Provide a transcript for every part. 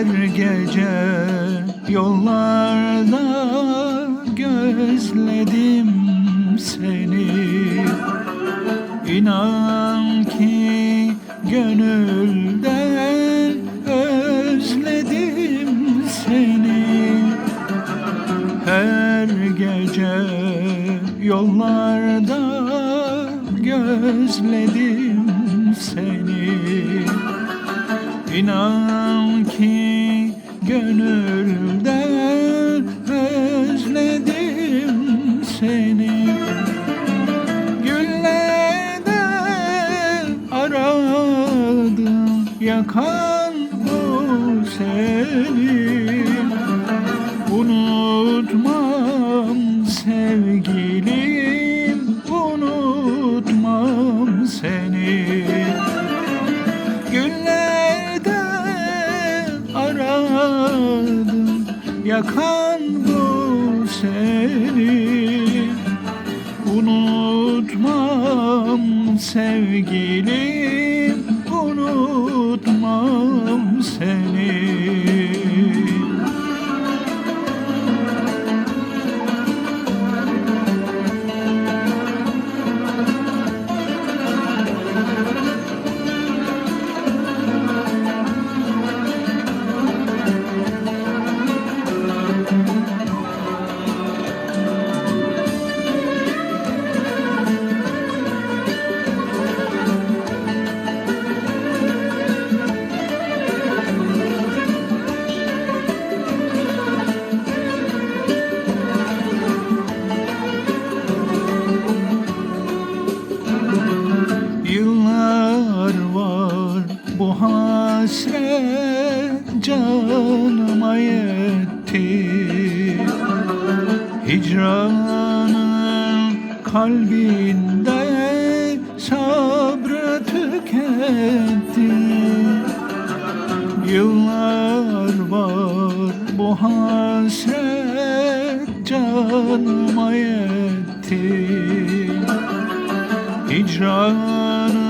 her gece yollarda gözledim seni. İnan ki gönülden özledim seni. Her gece yollarda gözledim seni. İnan gönülden özledim seni. Güllerden aradım yakan yakan bu seni. Unutmam sevgilim hasret canıma yetti. Hicranın kalbinde sabrı tüketti. Yıllar var bu hasret canıma yetti. Hicranın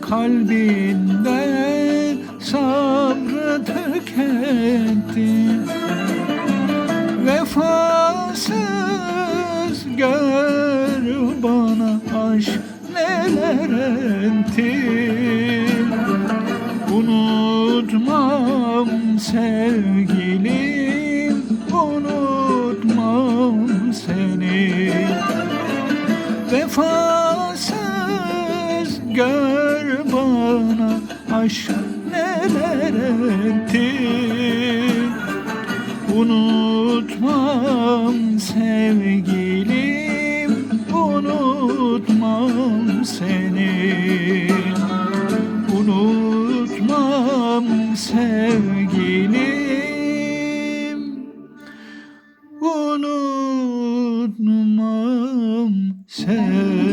kalbinde sabrı tüketti Vefasız gör bana aşk neler etti Unutmam sevgilim unutmam seni. Vefasız gör bana aşk Unutmam sevgilim unutmam seni. Unutmam sevgilim Unutmam seni